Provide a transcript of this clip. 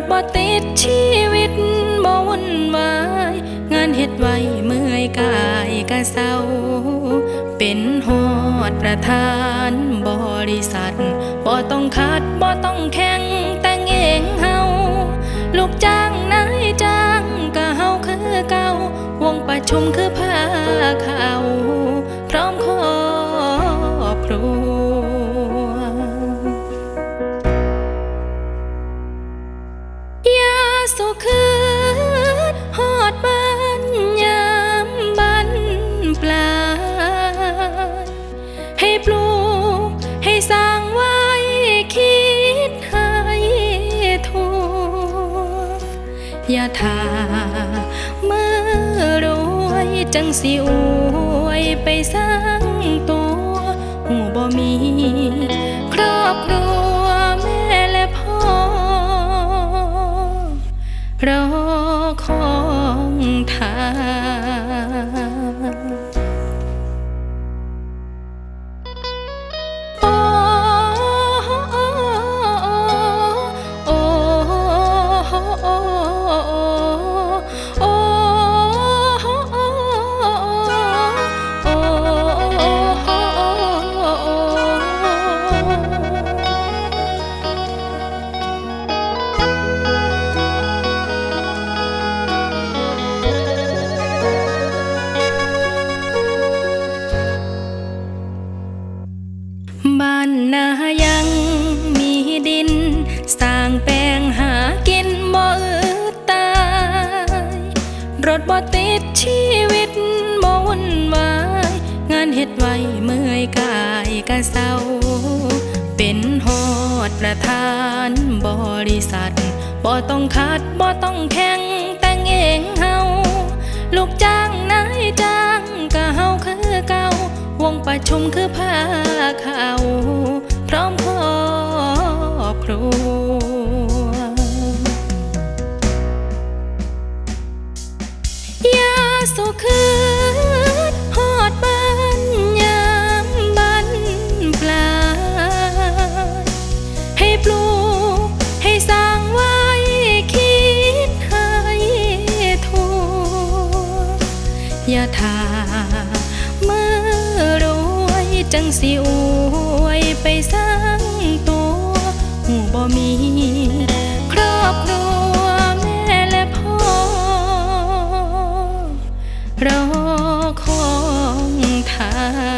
ถบ่ติดชีวิตบ่วุ่นวาย งานเฮ็ดไว้เมื่อยกายกะเศร้า เป็นฮอดประธานบริษัทบ่ต้องคัดบ่ต้องแข่งแต่งเองเฮาลูกจ้างนายจ้างก็เฮาคือเก่าวงประชุมคือผ้าขาว ย่าทาเมื่อรวยจังสิอวยไปซะ บ้านนายังมีดิน สร้างแปลงหากินบ่อืดตาย รถบ่ติดชีวิตบ่วุ่นวาย งานเฮ็ดไว้เมื่อยกายกะเศร้า เป็นฮอดประธานบริษัทบ่ต้องคัดบ่ต้องแข่ง ชุมคือผ้าขาวพร้อมครอบครัวยาสุคืนหอดบ้านยามบันปลายให้ปลูกให้สร้างไว้คิดให้ทั่วอย่าทา จังสิอวยไปสร้างตัวหูบ่มี ครอบครัวแม่และพ่อ รอของทาง